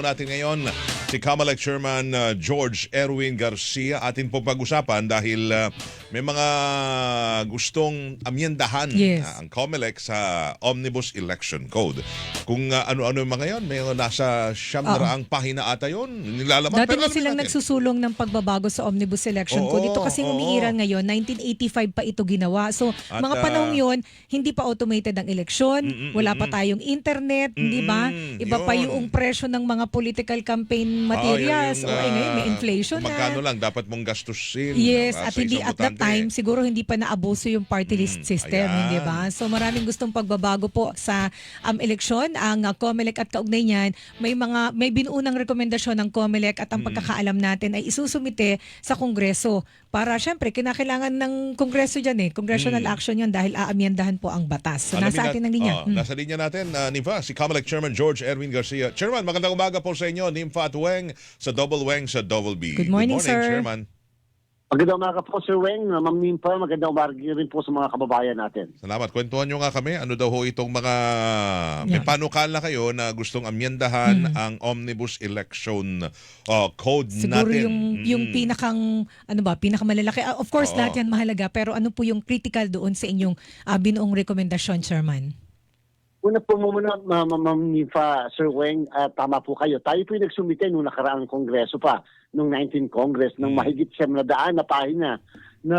Natin ngayon si Kamalek Chairman uh, George Erwin Garcia atin po pag-usapan dahil uh, may mga gustong amyendahan Yes. uh, ang COMELEC sa Omnibus Election Code. Kung uh, ano-ano yung mga yon, may nasa siyam na raang pahina ata yon. Nilalaman. Dati na silang natin. nagsusulong ng pagbabago sa Omnibus Election Oo, Code. Ito kasi oo. umiiral ngayon, 1985 pa ito ginawa. So, At, mga ah, panahon yon hindi pa automated ang eleksyon, Mm-mm, wala pa tayong internet, hindi ba? Mm-mm, Iba pa yun. yung presyo ng mga political campaign Ah, materials. yun o yung, ay, ngayon may uh, inflation kung Magkano na. lang dapat mong gastusin. Yes, uh, at hindi at that time siguro hindi pa naabuso yung party list Mm, system, ayan. hindi ba? So maraming gustong pagbabago po sa um, eleksyon. Ang uh, COMELEC at kaugnay niyan, may mga may binuunang rekomendasyon ng COMELEC at ang Mm. pagkakaalam natin ay isusumite sa Kongreso para syempre kinakailangan ng Kongreso diyan eh, congressional Mm. action 'yon dahil aamyendahan po ang batas. So Alamin nasa atin ang linya. Oh, Mm. Nasa linya natin, uh, Nimfa, si Kamalek Chairman George Erwin Garcia. Chairman, magandang umaga po sa inyo. Nimfa at Weng sa Double Weng sa Double B. Good morning, sir. Chairman. Magandang umaga po, Sir Weng. Ma'am Nimpa, magandang umaga rin po sa mga kababayan natin. Salamat. Kwentuhan nyo nga kami. Ano daw ho itong mga... May Yeah. panukala kayo na gustong amyendahan Mm. ang Omnibus Election uh, Code Siguro natin. yung Mm. yung pinakang ano ba, pinakamalalaki. Ah, of course, Oo. lahat 'yan mahalaga, pero ano po yung critical doon sa inyong ah, binuong rekomendasyon, Chairman? Una po muna, Ma- Ma- Ma'am Nimpa, Sir Weng, ah, tama po kayo. Tayo po yung nagsumite nung nakaraang kongreso pa, nung 19 Congress, ng Mm. mahigit siyam na daan na pahina na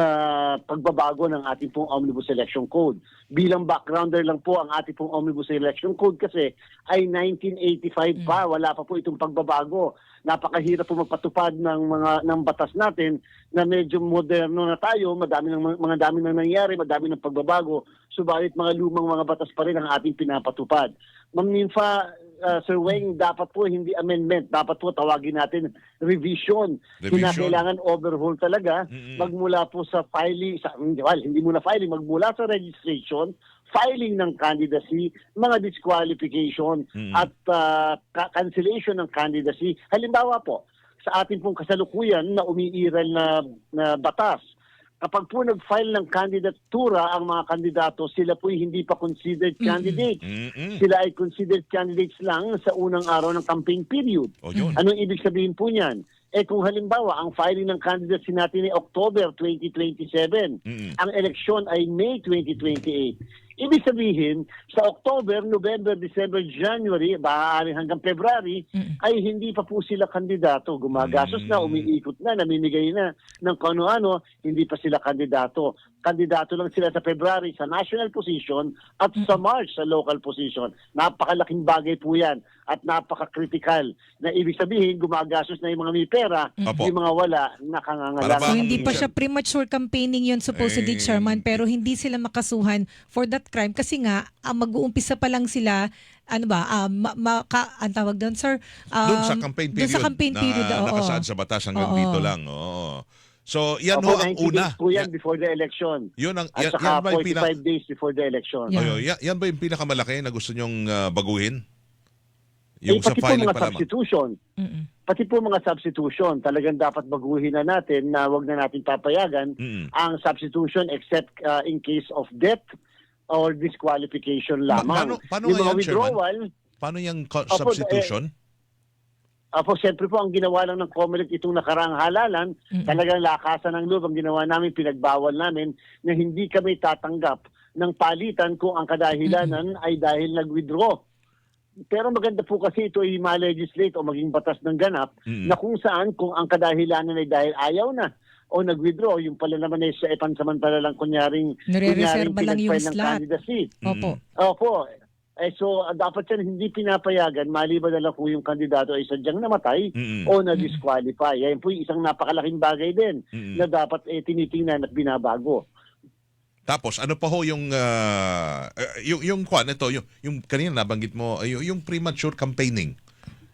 pagbabago ng ating pong Omnibus Election Code. Bilang backgrounder lang po ang ating pong Omnibus Election Code kasi ay 1985 pa, wala pa po itong pagbabago. Napakahirap po magpatupad ng mga ng batas natin na medyo moderno na tayo, madami ng mga dami nang nangyari, madami ng pagbabago, subalit mga lumang mga batas pa rin ang ating pinapatupad. Ma'am Ninfa, uh, Sir Weng, dapat po hindi amendment, dapat po tawagin natin revision. Revision. Kinakailangan overhaul talaga Mm-mm. magmula po sa filing, sa, well, hindi muna filing, magmula sa registration, filing ng candidacy, mga disqualification Mm-mm. at uh, ca- cancellation ng candidacy. Halimbawa po, sa ating pong kasalukuyan na umiiral na, na batas, kapag po nag-file ng kandidatura ang mga kandidato, sila po hindi pa considered candidates. Mm-mm. Sila ay considered candidates lang sa unang araw ng campaign period. O yun. Anong ibig sabihin po niyan? Eh kung halimbawa, ang filing ng candidacy natin ay October 2027, Mm-mm. ang eleksyon ay May 2028. Ibig sabihin, sa October, November, December, January, maaari hanggang February, Mm. ay hindi pa po sila kandidato. Gumagastos na, Mm. umiikot na, namimigay na ng kung ano-ano, hindi pa sila kandidato. Kandidato lang sila sa February sa national position at sa March sa local position. Napakalaking bagay po yan at napaka-critical na ibig sabihin gumagastos na yung mga may pera, Apo. yung mga wala, ba- So hindi pa siya premature campaigning yun supposedly, Eh, Chairman, pero hindi sila makasuhan for that crime kasi nga ah, mag-uumpisa pa lang sila ano ba, ah, ma, ma- ka, ang tawag doon, sir? Doon sa Um, campaign doon period sa campaign period, na oo. nakasaad sa batas hanggang Oo. dito lang. Oo. So, yan Opo, ho ang 90 una. days po yan Yan- before the election. Yun ang At yan, saka yan ba yung 45 pinaka, days before the election. Yeah. Ayo, yan, yan ba yung pinakamalaki na gusto nyong ah, baguhin? Eh, Yung sa pati po filing mga pa lamang. substitution. Mm-mm. Pati po mga substitution, talagang dapat baguhin na natin na wag na natin papayagan Mm. ang substitution except uh, in case of death or disqualification Pa- lamang. paano- paano yung mga yan, Chairman? withdrawal, Paano yung co- Opo, substitution? Apo, siyempre po, ang ginawa lang ng COMELEC itong nakaraang halalan, Mm-mm. talagang lakasan ng loob ang ginawa namin, pinagbawal namin na hindi kami tatanggap ng palitan kung ang kadahilanan ay dahil nag-withdraw. Pero maganda po kasi ito ay ma-legislate o maging batas ng ganap Mm. na kung saan kung ang kadahilanan ay dahil ayaw na o nag-withdraw, yung pala naman ay sa pansamantala lang kunyaring, kunyaring lang yung ng slot. candidacy. Opo. Opo. Eh, so, dapat yan hindi pinapayagan maliban na lang kung yung kandidato ay sadyang namatay Mm-mm. o na-disqualify. Yan po yung isang napakalaking bagay din Mm-mm. na dapat eh, tinitingnan at binabago. Tapos ano pa ho yung eh, yung yung kwan ito yung yung kanina nabanggit mo yung, yung premature campaigning.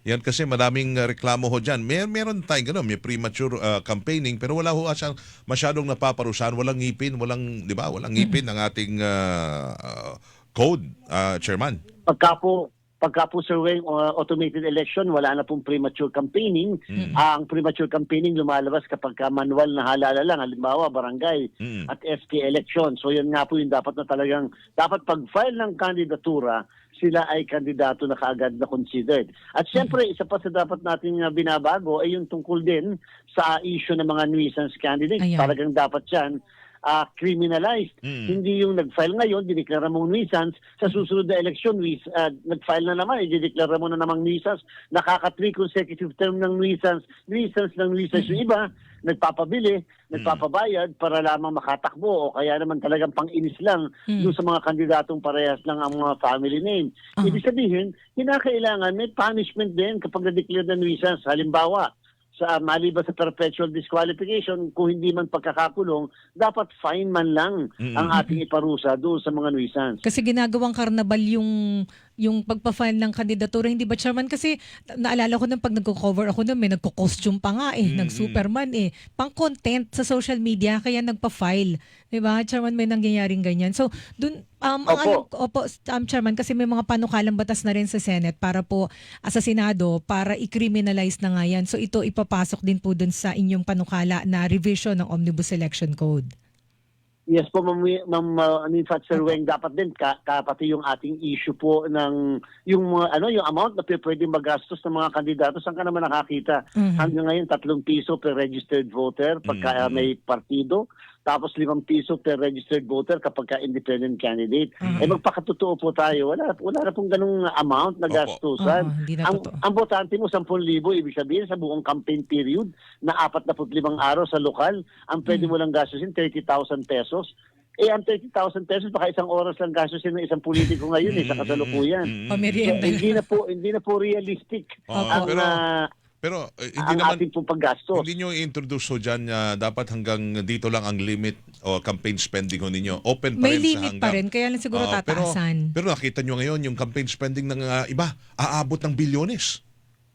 Yan kasi maraming reklamo ho diyan. Mer meron tayong gano'n, may premature ah, campaigning pero wala ho siyang masyadong napaparusahan, walang ngipin, walang 'di ba? Walang ngipin ang ating ah, ah, code, ah, chairman. Pagka po, pagka po Sir Weng, uh, automated election, wala na pong premature campaigning. Mm. Ang premature campaigning lumalabas kapag ka manual na halala lang, halimbawa barangay Mm. at SK election. So yan nga po yung dapat na talagang, dapat pag-file ng kandidatura sila ay kandidato na kaagad na considered. At syempre, isa pa sa dapat nating uh, binabago ay yung tungkol din sa issue ng mga nuisance candidates. Ayan. Talagang dapat yan ah, criminalized. Mm. Hindi yung nag-file ngayon, dineklara mong nuisance, sa susunod na election, nuis, ah, nag-file na naman, idideklara mo na namang nuisance, nakaka-three consecutive term ng nuisance, nuisance ng nuisance. Yung iba, nagpapabili, nagpapabayad para lamang makatakbo o kaya naman talagang pang-inis lang Mm. doon sa mga kandidatong parehas lang ang mga family name. Ah. Ibig sabihin, kinakailangan may punishment din kapag na-declare na nuisance. Halimbawa, sa maliban sa perpetual disqualification, kung hindi man pagkakakulong, dapat fine man lang Mm. ang ating iparusa doon sa mga nuisance. Kasi ginagawang karnabal yung yung pagpa-file ng kandidatura, hindi ba chairman? Kasi naalala ko nung pag nagko-cover ako nun, may nagko-costume pa nga eh, Mm, nag-superman eh. Pang content sa social media, kaya nagpa-file. Di ba? Chairman, may nangyayaring ganyan. So, dun, um, ang Opo. alam, opo, um, chairman, kasi may mga panukalang batas na rin sa Senate para po sa Senado, para i-criminalize na nga yan. So, ito ipapasok din po dun sa inyong panukala na revision ng Omnibus Election Code. Yes po, Ma'am, Ma'am uh, fact, Sir Weng, dapat din ka, ka- pati yung ating issue po ng yung mga ano yung amount na p- pwedeng magastos ng mga kandidato saan ka naman nakakita Mhm. hanggang ngayon tatlong piso per registered voter pagka uh, Mhm. may partido tapos limang piso per registered voter kapag ka independent candidate Mhm. eh magpakatotoo po tayo wala wala na pong ganung amount na Opo. gastusan hindi na ang, totoo. ang botante mo 10,000 ibig sabihin sa buong campaign period na 45 araw sa lokal ang pwede Mm. mo lang gastusin 30,000 pesos eh ang 30,000 pesos baka isang oras lang gastusin ng isang politiko ngayon eh sa Mm, kasalukuyan mm, mm, so, Pamerienda. hindi na po hindi na po realistic Oo, ang pero ah, pero eh, hindi ang naman ating pong paggastos Hindi nyo i-introduce ho dyan na dapat hanggang dito lang ang limit o campaign spending ho ninyo. Open pa May rin sa limit hanggang. pa rin, kaya lang siguro Oo, pero, tataasan. pero nakita nyo ngayon yung campaign spending ng ah, iba, aabot ng bilyones.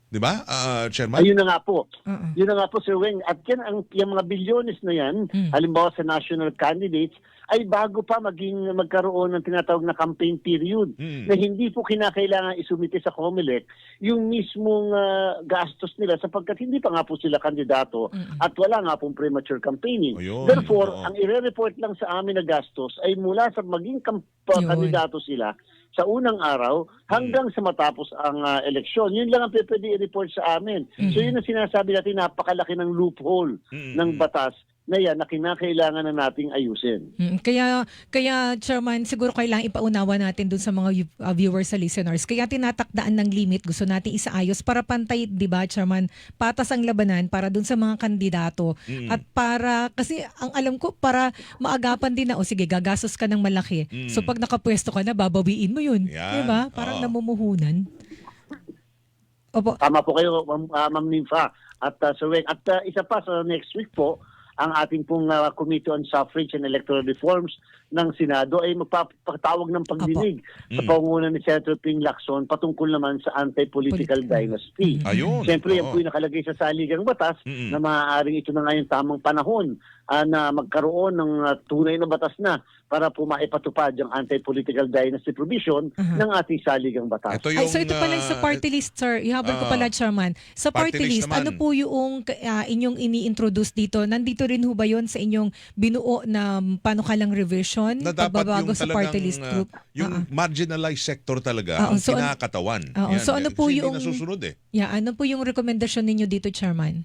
Di ba, ah, Chairman? ayun na nga po Oo. Yun na nga po, Sir Weng. At yan, ang, yung mga bilyones na yan, Mm. halimbawa sa national candidates, ay bago pa maging magkaroon ng tinatawag na campaign period Mm. na hindi po kinakailangan isumite sa COMELEC yung mismong ah, gastos nila sapagkat hindi pa nga po sila kandidato Mm-mm. at wala nga pong premature campaigning. Ayun, Therefore, oo. ang ire-report lang sa amin na gastos ay mula sa maging kamp- Yun. kandidato sila sa unang araw hanggang sa matapos ang ah, eleksyon. Yun lang ang pwede i-report sa amin. So Mhm. yun ang sinasabi natin, napakalaki ng loophole Mm, ng mm. batas na yan na kinakailangan na nating ayusin. Mm, Kaya, kaya Chairman, siguro kailangan ipaunawa natin dun sa mga yu- uh, viewers sa listeners. Kaya tinatakdaan ng limit, gusto natin isaayos para pantay, di ba Chairman, patas ang labanan para dun sa mga kandidato. Mm. At para, kasi ang alam ko, para maagapan din na, o sige, gagastos ka ng malaki. Mm. So pag nakapwesto ka na, babawiin mo yun. Yan, Di ba? Parang oo. namumuhunan. Opo. Tama po kayo, Ma'am uh, Ma'am Nympha. At uh, Sir Weng. At uh, isa pa sa next week po, ang ating pong uh, Committee on Suffrage and Electoral Reforms ng Senado ay magpapatawag ng pagdinig sa Mm. pangunguna ni Senator Ping Lacson patungkol naman sa anti-political Political. dynasty. Mm. Ayun. Siyempre, yan oo. po yung nakalagay sa saligang batas Mm-mm. na maaaring ito na nga yung tamang panahon ah, na magkaroon ng ah, tunay na batas na para po maipatupad yung anti-political dynasty provision Mhm. ng ating saligang batas. Ito yung, Ay, so ito pala yung sa ah, party list, sir. Ihabol ko ah, pala, Chairman. Sa party party, list list, ano naman. po yung ah, inyong ini-introduce dito? Nandito rin ho ba yun sa inyong binuo na panukalang revision? Na dapat yung sa talagang, party list ah, group? yung Ah, ah. marginalized sector talaga Oo, ang so an- kinakatawan. Oo, so ano po Kasi yung- Hindi nasusunod eh. Yeah, ano po yung rekomendasyon ninyo dito, Chairman?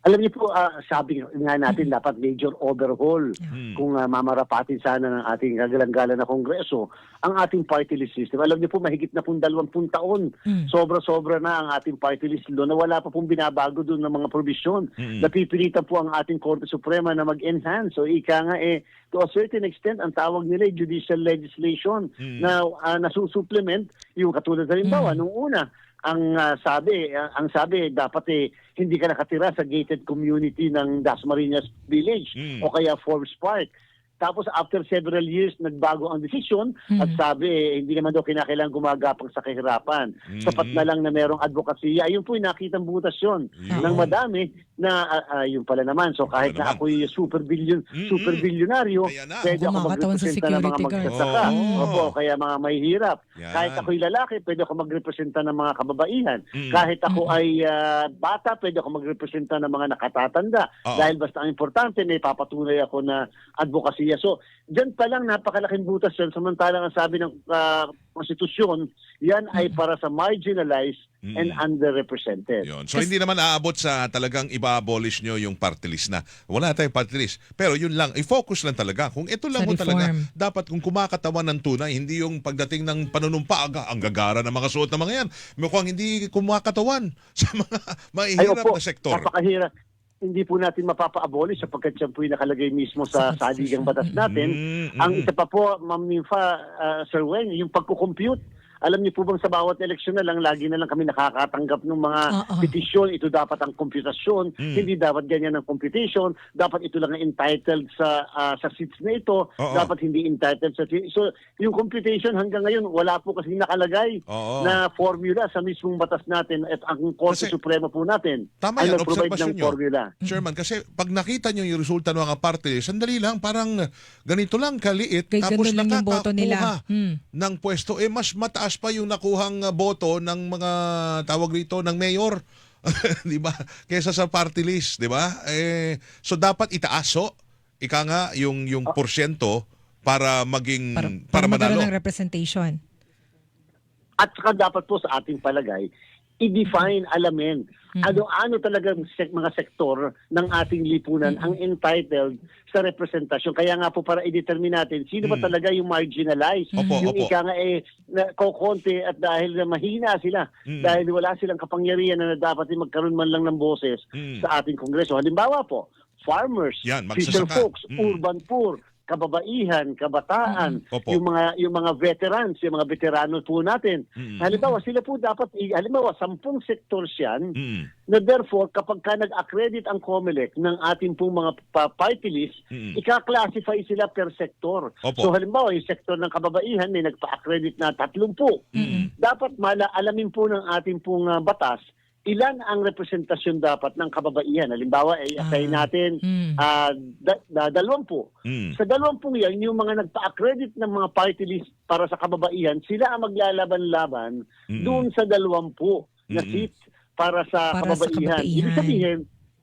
Alam niyo po, ah, sabi nga natin dapat major overhaul Hmm. kung ah, mamarapatin sana ng ating kagalang-galang na kongreso ang ating party list system. Alam niyo po, mahigit na pong dalawampung taon, Mm. sobra-sobra na ang ating party list law na wala pa pong binabago doon ng mga provision. Mm. Napipilitan po ang ating Korte Suprema na mag-enhance. So ika nga eh, to a certain extent, ang tawag nila ay judicial legislation Mm. na uh, nasusupplement yung katulad sa limbawa, Mm. nung una, ang ah, sabi, ah, ang sabi dapat eh hindi ka nakatira sa gated community ng Dasmariñas Village Mm. o kaya Forbes Park. Tapos after several years, nagbago ang desisyon at Mm. sabi eh, hindi naman daw kinakailangan gumagapang sa kahirapan. Mm. Sapat na lang na merong advokasya. Ayun po yung nakitang butas yun Yun. ng madami na ah, ah, yun pala naman. So kahit na ako'y super billion, Mm-mm. super bilyonaryo, pwede ako magrepresenta ng mga magsasaka. Oo. Opo, kaya mga mahihirap. Yan. Kahit ako'y lalaki, pwede ako magrepresenta ng mga kababaihan. Mm. Kahit ako Mm. ay ah, bata, pwede ako magrepresenta ng mga nakatatanda. Oo. Dahil basta ang importante, may papatunay ako na advokasya kababaihan. So, dyan pa lang napakalaking butas yan. Samantalang ang sabi ng ah, konstitusyon, yan ay para sa marginalized and underrepresented. Yun. So hindi naman aabot sa talagang iba-abolish nyo yung party list na wala tayong party list. Pero yun lang, i-focus lang talaga. Kung ito lang mo talaga, dapat kung kumakatawan ng tunay, hindi yung pagdating ng panunumpa, aga, ang gagara ng mga suot ng mga yan. Mukhang hindi kumakatawan sa mga mahihirap na sektor. napakahirap. Hindi po natin mapapa-abolish sapagkat yan po yung nakalagay mismo sa Sa saligang batas natin. Mm, mm. Ang isa pa po, Ma'am Ninfa, ah, Sir Wen, yung pagkukompute. Alam niyo po bang sa bawat eleksyon na lang, lagi na lang kami nakakatanggap ng mga Oo. petisyon. Ito dapat ang komputasyon. Mm. Hindi dapat ganyan ang computation. Dapat ito lang ang entitled sa ah, sa seats na ito. Oo. Dapat hindi entitled sa seats. So, yung computation hanggang ngayon, wala po kasi nakalagay Oo. na formula sa mismong batas natin at ang Korte Kasi- Suprema po natin Tama ay yan, nag-provide ng nyo. formula. Chairman, kasi pag nakita nyo yung resulta ng mga party list, sandali lang, parang ganito lang kaliit, Kay tapos nakakakuha nila. Hmm. ng pwesto, eh mas mataas pa yung nakuhang uh, boto ng mga tawag rito ng mayor. 'di ba? Kaysa sa party list, 'di ba? Eh so dapat itaaso ika nga yung yung porsyento para maging Para, para, para manalo. ng representation. At saka dapat po sa ating palagay, i-define, alamin, ano-ano talaga sek- mga sektor ng ating lipunan ang entitled sa representasyon. Kaya nga po para i-determine natin sino ba Mm. talaga yung marginalized. Opo, yung opo. ika nga eh, na, kokonti at dahil na mahina sila, Mm. dahil wala silang kapangyarihan na dapat din magkaroon man lang ng boses Mm. sa ating kongreso. Halimbawa po, farmers, Yan, fisher folks, Mm. urban poor, kababaihan, kabataan, Opo. yung mga yung mga veterans, yung mga veterano po natin. Mm. Halimbawa, sila po dapat, halimbawa, sampung sectors yan, Mm. na therefore, kapag ka nag-accredit ang COMELEC ng ating pong mga pa- party list, Mm. ika-classify sila per sector. Opo. So halimbawa, yung sektor ng kababaihan, may nagpa-accredit na 30. Mm. Dapat mala alamin po ng ating pong ah, batas, ilan ang representasyon dapat ng kababaihan. Halimbawa, ay assign Ah. natin Mm. ah, da- da- dalawampu. Mm. Sa dalawampung yan, yung mga nagpa-accredit ng mga party list para sa kababaihan, sila ang maglalaban-laban Mm. doon sa dalawampu na Mm-mm. seat para sa Para sa kababaihan. kababaihan. Ibig sabihin,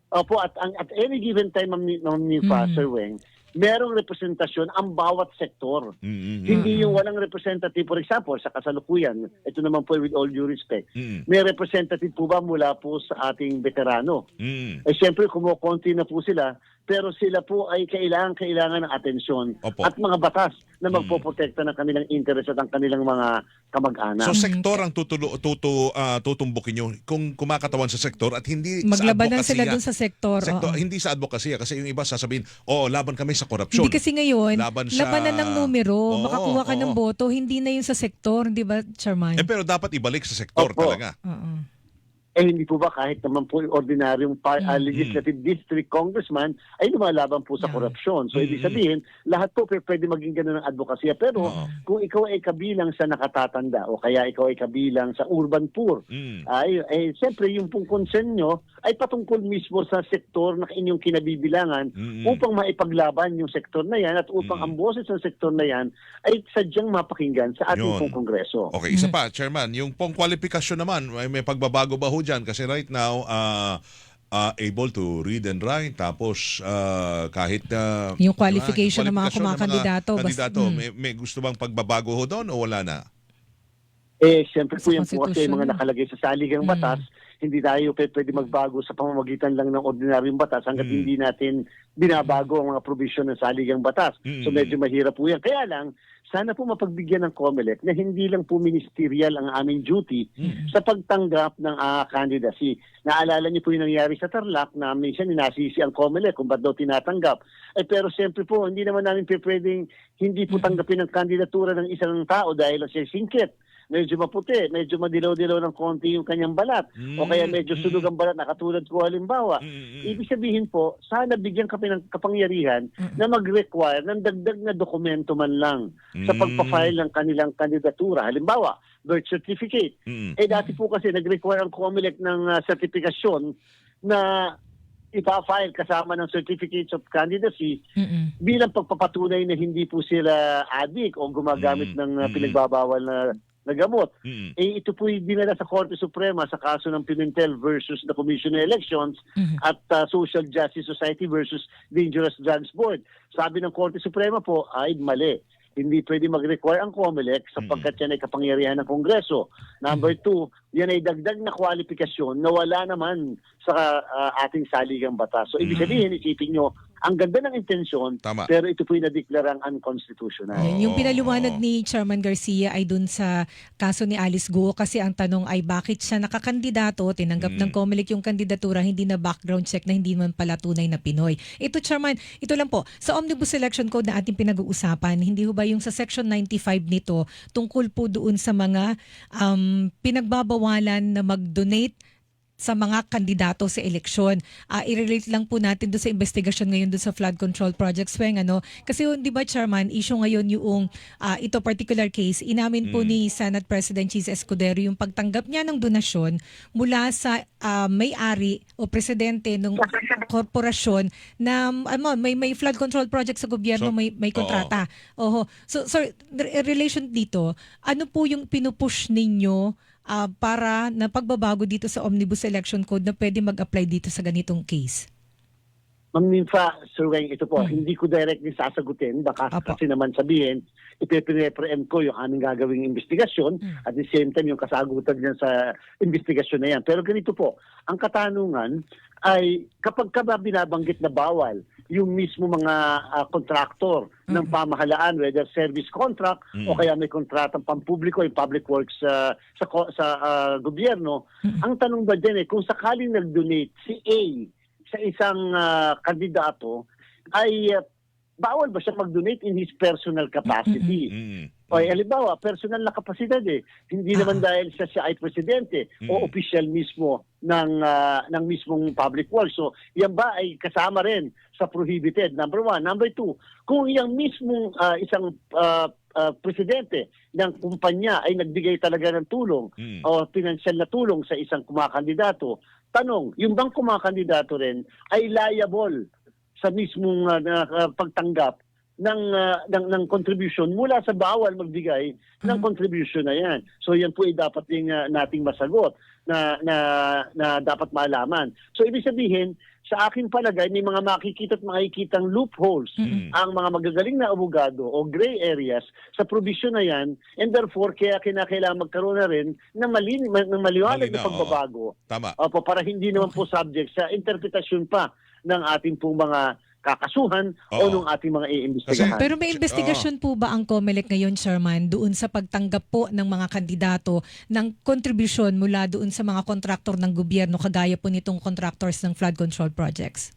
opo, at, ang, at any given time, Ma'am Nifa, Mm. Sir Weng, merong representasyon ang bawat sektor. Mm. Mm. Hindi yung walang representative. For example, sa kasalukuyan, ito naman po with all due respect, Mm. may representative po ba mula po sa ating veterano? Mm. Eh siyempre, kumukonti na po sila, pero sila po ay kailangan kailangan ng atensyon Opo. at mga batas na Mm. magpoprotekta ng kanilang interest at ang kanilang mga kamag-anak. So sektor ang tutulo, tutu, ah, tutumbukin nyo kung kumakatawan sa sektor at hindi Maglabanan sa sila advokasya. dun sa sektor. Sektor, oo. hindi sa advokasya kasi yung iba sasabihin, oh, laban kami sa korupsyon. Hindi kasi ngayon, Laban sa- labanan ng numero, Oo, makakuha ka ng oo. boto, hindi na yun sa sektor, di ba, Chairman? Eh pero dapat ibalik sa sektor Opo. talaga. Oo. Eh hindi po ba kahit naman po yung ordinaryong par- ah, legislative district congressman ay lumalaban po sa Yeah. korupsyon. So ibig Mm-mm. sabihin, lahat po p- pwede maging ganun ang advokasya. Pero Oo. kung ikaw ay kabilang sa nakatatanda o kaya ikaw ay kabilang sa urban poor, Mm. ay, eh, siyempre yung pong concern nyo ay patungkol mismo sa sektor na inyong kinabibilangan Mm-mm. upang maipaglaban yung sektor na yan at upang Mm. ang boses ng sektor na yan ay sadyang mapakinggan sa ating Yun. pong kongreso. Okay, isa pa, Chairman, yung pong kwalifikasyon naman, may, may pagbabago ba ho dyan? Kasi right now, ah, ah, able to read and write, tapos ah, kahit... ah, Yung diba, qualification ng mga kumakandidato, bas- kandidato, mm. may, may gusto bang pagbabago ho doon o wala na? Eh, siyempre po yan po kasi konstitusyon mga nakalagay sa saligang Mm. batas, hindi tayo pwede magbago sa pamamagitan lang ng ordinaryong batas hanggat Mm. hindi natin binabago ang mga provision ng saligang batas. So Mm. medyo mahirap po yan. Kaya lang, sana po mapagbigyan ng COMELEC na hindi lang po ministerial ang aming duty Mm. sa pagtanggap ng ah, candidacy. Naalala niyo po yung nangyari sa Tarlac na minsan ninasisi ang COMELEC kung ba't daw tinatanggap. Eh, pero siyempre po, hindi naman namin pwedeng hindi po tanggapin ang kandidatura ng isang tao dahil siya singkit. Medyo maputi, medyo madilaw-dilaw ng konti yung kanyang balat. O kaya medyo Mm. sunog ang balat na katulad ko halimbawa. Mm, mm. Ibig sabihin po, sana bigyan kami ng kapangyarihan na mag-require ng dagdag na dokumento man lang sa Mm. pagpa-file ng kanilang kandidatura. Halimbawa, birth certificate. Mm. Eh dati po kasi nag-require ang COMELEC ng uh, certification na ipa-file kasama ng certificates of candidacy Mm-mm. bilang pagpapatunay na hindi po sila addict o gumagamit Mm, ng uh, mm. pinagbabawal na na gamot. Mm. Eh, ito po dinala sa Korte Suprema sa kaso ng Pimentel versus the Commission on Elections Mhm. at uh, Social Justice Society versus Dangerous Drugs Board. Sabi ng Korte Suprema po ay mali. Hindi pwede mag-require ang COMELEC sapagkat yan ay kapangyarihan ng Kongreso. Number two, yan ay dagdag na kwalifikasyon na wala naman sa uh, ating saligang batas. So, ibig sabihin, isipin nyo, ang ganda ng intensyon, Tama. pero ito po yung nadeklarang unconstitutional. Ayan, yung pinaliwanag ni Chairman Garcia ay dun sa kaso ni Alice Guo kasi ang tanong ay bakit siya nakakandidato, tinanggap Mm. ng COMELEC yung kandidatura, hindi na background check na hindi man pala tunay na Pinoy. Ito Chairman, ito lang po, sa Omnibus Election Code na ating pinag-uusapan, hindi ho ba yung sa Section 95 nito tungkol po doon sa mga um, pinagbabawalan na mag-donate sa mga kandidato sa eleksyon. Ah, i-relate lang po natin doon sa investigasyon ngayon doon sa flood control projects Weng, ano? Kasi yun, 'di ba Chairman, issue ngayon yung ah, ito particular case, inamin po Mm. ni Senate President Cheese Escudero yung pagtanggap niya ng donasyon mula sa ah, may-ari o presidente ng korporasyon na ano, may may flood control project sa gobyerno, So, may may kontrata. Oho. So sir, relation dito, ano po yung pinupush ninyo ah, para na pagbabago dito sa Omnibus Election Code na pwede mag-apply dito sa ganitong case? Ma'am Ninfa, Sir Weng, ito po, Mhm. hindi ko directly sasagutin. Baka Apo. kasi naman sabihin, ipipre-preempt ko yung aming gagawing investigasyon Mm. at the same time yung kasagutan niyan sa investigasyon na yan. Pero ganito po, ang katanungan ay kapag ka ba binabanggit na bawal yung mismo mga ah, kontraktor ng Mhm. pamahalaan, whether service contract Mm. o kaya may kontratang pampubliko, yung public works ah, sa, sa ah, gobyerno, Mhm. ang tanong ba dyan eh, kung sakaling nag-donate si A sa isang ah, kandidato, ay ah, bawal ba siya mag-donate in his personal capacity? Mm. O eh, halimbawa, personal na kapasidad eh. Hindi Ah. naman dahil siya siya ay presidente o Mm. official mismo ng ah, ng mismong public works. So, yan ba ay kasama rin sa prohibited? Number one. Number two, kung yung mismong ah, isang ah, ah, presidente ng kumpanya ay nagbigay talaga ng tulong Mm. o financial na tulong sa isang kumakandidato, tanong, yung bang kumakandidato rin ay liable sa mismong na, ah, pagtanggap ng, ah, ng ng contribution mula sa bawal magbigay ng Mhm. contribution na yan. So yan po ay dapat ding ah, nating masagot na na na dapat malaman. So ibig sabihin, sa aking palagay may mga makikita at makikitang loopholes Mm. ang mga magagaling na abogado o gray areas sa provision na yan and therefore kaya kinakailangan magkaroon na rin ng, malin, ng maliwanag na oo. pagbabago Tama. Opo, para hindi naman po subject sa interpretasyon pa ng ating pong mga kakasuhan o Oo. nung ating mga iimbestigahan. Pero may investigasyon po ba ang COMELEC ngayon, Chairman, doon sa pagtanggap po ng mga kandidato ng kontribusyon mula doon sa mga kontraktor ng gobyerno kagaya po nitong contractors ng flood control projects?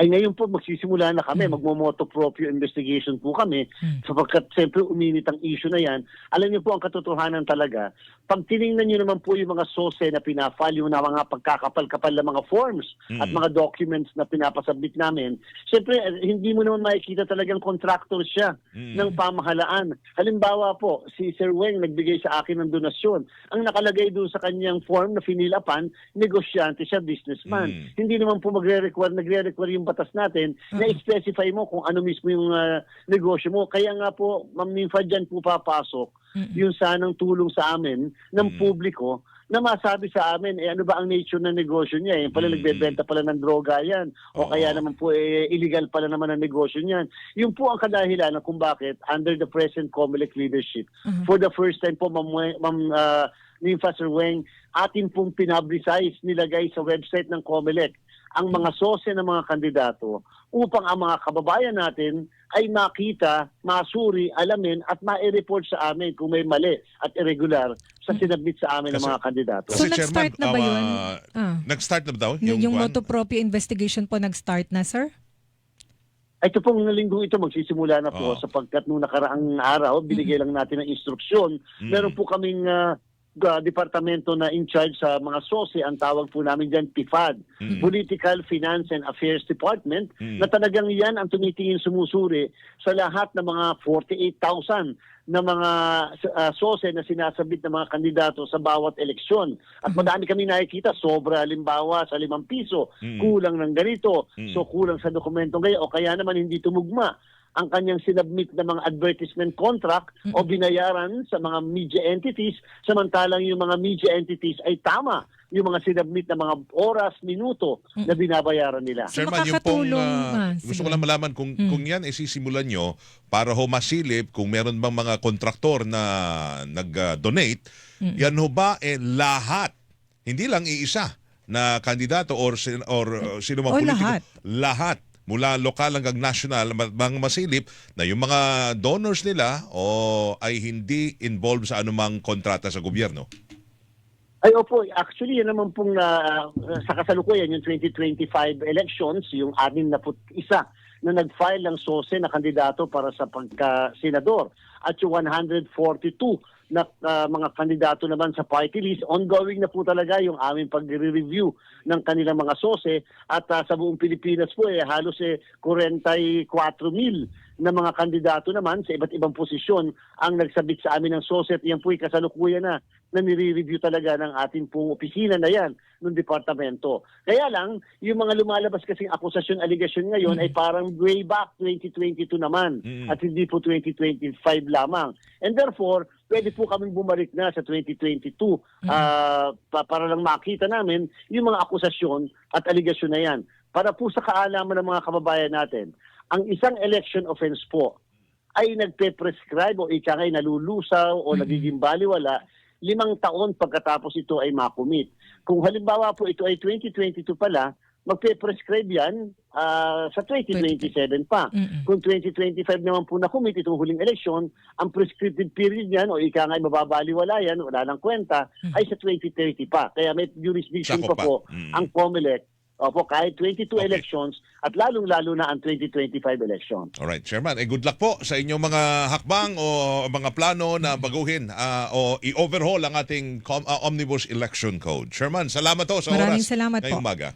Ay ngayon po magsisimula na kami, Hmm. magmomoto proprio investigation po kami Hmm. sapagkat siyempre uminit ang issue na yan. Alam niyo po ang katotohanan talaga, pag tiningnan niyo naman po yung mga sose na pinafile, yung na mga pagkakapal-kapal na mga forms at Mm. mga documents na pinapasubmit namin, siyempre eh, hindi mo naman makikita talagang contractor siya Mm. ng pamahalaan. Halimbawa po, si Sir Weng nagbigay sa akin ng donasyon. Ang nakalagay doon sa kanyang form na finilapan, negosyante siya, businessman. Mm. Hindi naman po magre-require, nagre-require yung batas natin na i-specify mo kung ano mismo yung ah, negosyo mo. Kaya nga po, Ma'am Ninfa, dyan po papasok yung sanang tulong sa amin ng publiko na masabi sa amin, eh ano ba ang nature ng negosyo niya? Eh, pala Mm. nagbebenta pala ng droga yan. O Oo. kaya naman po, eh, illegal pala naman ang negosyo niyan. Yun po ang kadahilan na kung bakit under the present COMELEC leadership, Mhm. for the first time po, Ma'am, Ma'am ah, Ninfa Sir Weng, atin pong pinablicize, nilagay sa website ng COMELEC ang mga sose ng mga kandidato upang ang mga kababayan natin ay makita, masuri, alamin at ma-report sa amin kung may mali at irregular sa sinabit sa amin ng mga kandidato. So, nag-start na ba um, yun? ah, Ah. Nag-start na ba daw? Yung, yung moto proprio investigation po nag-start na, sir? Ito pong linggo ito magsisimula na po Oo. sapagkat nung nakaraang araw, binigay lang natin ng instruksyon. Mm. Meron po kaming ah, ah, departamento na in charge sa mga SOSE, ang tawag po namin dyan PIFAD, Mm. Political Finance and Affairs Department, Mm. na talagang yan ang tumitingin sumusuri sa lahat ng mga 48,000 na mga uh, SOSE na sinasabit ng mga kandidato sa bawat eleksyon. At madami kami nakikita, sobra halimbawa sa limang piso, Mm. kulang ng ganito, Mm. so kulang sa dokumentong gaya, o kaya naman hindi tumugma ang kanyang sinubmit na mga advertisement contract o binayaran sa mga media entities samantalang yung mga media entities ay tama yung mga sinubmit na mga oras, minuto na binabayaran nila. So, Chairman, yung pong, ah, ah, gusto ko lang malaman kung, kung yan ay sisimulan nyo para ho masilip kung meron bang mga kontraktor na nag-donate, yan ho ba eh lahat, hindi lang iisa na kandidato or, sin- or uh, sino mang O politiko, lahat. lahat mula lokal hanggang national mga masilip na yung mga donors nila o ay hindi involved sa anumang kontrata sa gobyerno. Ay opo, actually yan naman pong na, sa kasalukuyan yung 2025 elections, yung anim na isa na nag-file ng SOSE na kandidato para sa pagka-senador at yung 142 na ah, mga kandidato naman sa party list. Ongoing na po talaga yung aming pag-review ng kanilang mga SOSE at ah, sa buong Pilipinas po eh, halos eh, 44 mil na mga kandidato naman sa iba't ibang posisyon ang nagsabit sa amin ng SOSE at yan po ay kasalukuyan na na nire-review talaga ng ating pong opisina na yan ng departamento. Kaya lang, yung mga lumalabas kasing akusasyon, aligasyon ngayon ay parang way back 2022 naman Mm. at hindi po 2025 lamang. And therefore, pwede po kaming bumalik na sa 2022 ah, pa- para lang makita namin yung mga akusasyon at aligasyon na yan. Para po sa kaalaman ng mga kababayan natin, ang isang election offense po ay nagpe-prescribe o ika ngay nalulusaw o nagiging baliwala limang taon pagkatapos ito ay makumit. Kung halimbawa po ito ay 2022 pala, magpe-prescribe yan ah, sa 2027 pa. Mm-mm. Kung 2025 naman po nakumit itong huling eleksyon, ang prescriptive period yan o ika ngay mababaliwala yan, wala nang kwenta, ay sa 2030 pa. Kaya may jurisdiction pa pa. po Mm. ang COMELEC Opo, kahit 22 Okay. elections at lalong-lalo na ang 2025 election. Alright, Chairman. Eh, good luck po sa inyong mga hakbang o mga plano na baguhin ah, o i-overhaul ang ating com- ah, Omnibus Election Code. Chairman, salamat to sa Maraming oras salamat ngayong po. umaga.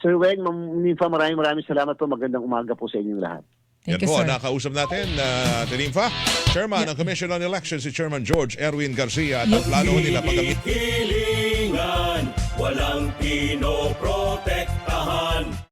Sir Weng, Ma'am Ninfa, maraming maraming salamat po. Magandang umaga po sa inyong lahat. Thank Yan you, po, sir. nakausap natin na Tinimfa, Chairman ng Commission on Elections, si Chairman George Erwin Garcia at ang plano nila paggamit Hilingan, walang pinop